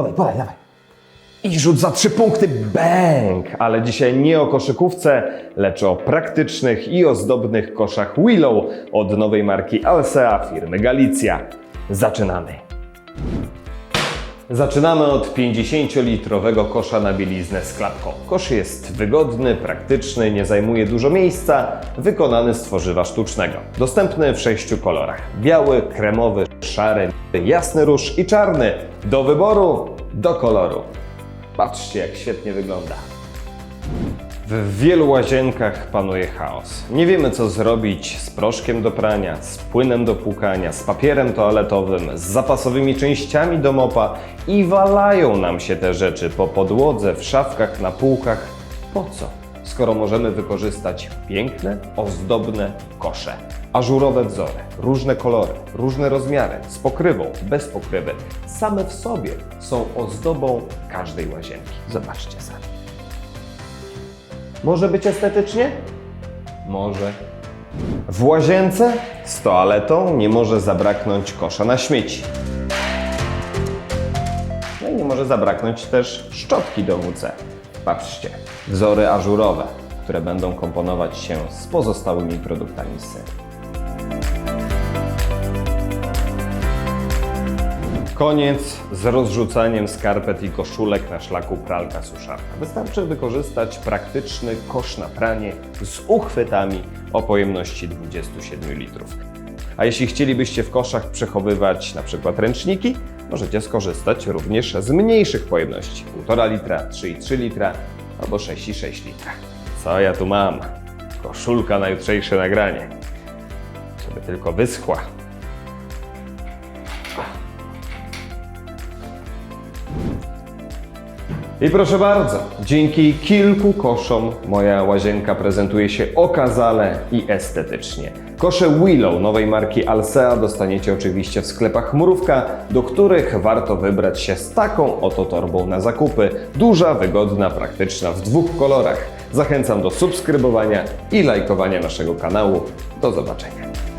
Podaj, podaj, dawaj. I rzut za trzy punkty, bang! Ale dzisiaj nie o koszykówce, lecz o praktycznych i ozdobnych koszach Willow od nowej marki Alsea firmy Galicja. Zaczynamy! Zaczynamy od 50-litrowego kosza na bieliznę z klapką. Kosz jest wygodny, praktyczny, nie zajmuje dużo miejsca, wykonany z tworzywa sztucznego. Dostępny w sześciu kolorach: biały, kremowy, szary, jasny róż i czarny. Do wyboru, do koloru. Patrzcie, jak świetnie wygląda. W wielu łazienkach panuje chaos. Nie wiemy, co zrobić z proszkiem do prania, z płynem do płukania, z papierem toaletowym, z zapasowymi częściami do mopa i walają nam się te rzeczy po podłodze, w szafkach, na półkach. Po co? Skoro możemy wykorzystać piękne, ozdobne kosze. Ażurowe wzory, różne kolory, różne rozmiary, z pokrywą, bez pokrywy, same w sobie są ozdobą każdej łazienki. Zobaczcie sami. Może być estetycznie? Może. W łazience z toaletą nie może zabraknąć kosza na śmieci. No i nie może zabraknąć też szczotki do WC. Patrzcie, wzory ażurowe, które będą komponować się z pozostałymi produktami z serii. Koniec z rozrzucaniem skarpet i koszulek na szlaku pralka suszarka. Wystarczy wykorzystać praktyczny kosz na pranie z uchwytami o pojemności 27 litrów. A jeśli chcielibyście w koszach przechowywać na przykład ręczniki, możecie skorzystać również z mniejszych pojemności 1,5 litra, 3,3 litra albo 6,6 litra. Co ja tu mam? Koszulka na jutrzejsze nagranie. Żeby tylko wyschła. I proszę bardzo, dzięki kilku koszom moja łazienka prezentuje się okazale i estetycznie. Kosze Willow nowej marki Alsea dostaniecie oczywiście w sklepach Mrówka, do których warto wybrać się z taką oto torbą na zakupy. Duża, wygodna, praktyczna w dwóch kolorach. Zachęcam do subskrybowania i lajkowania naszego kanału. Do zobaczenia.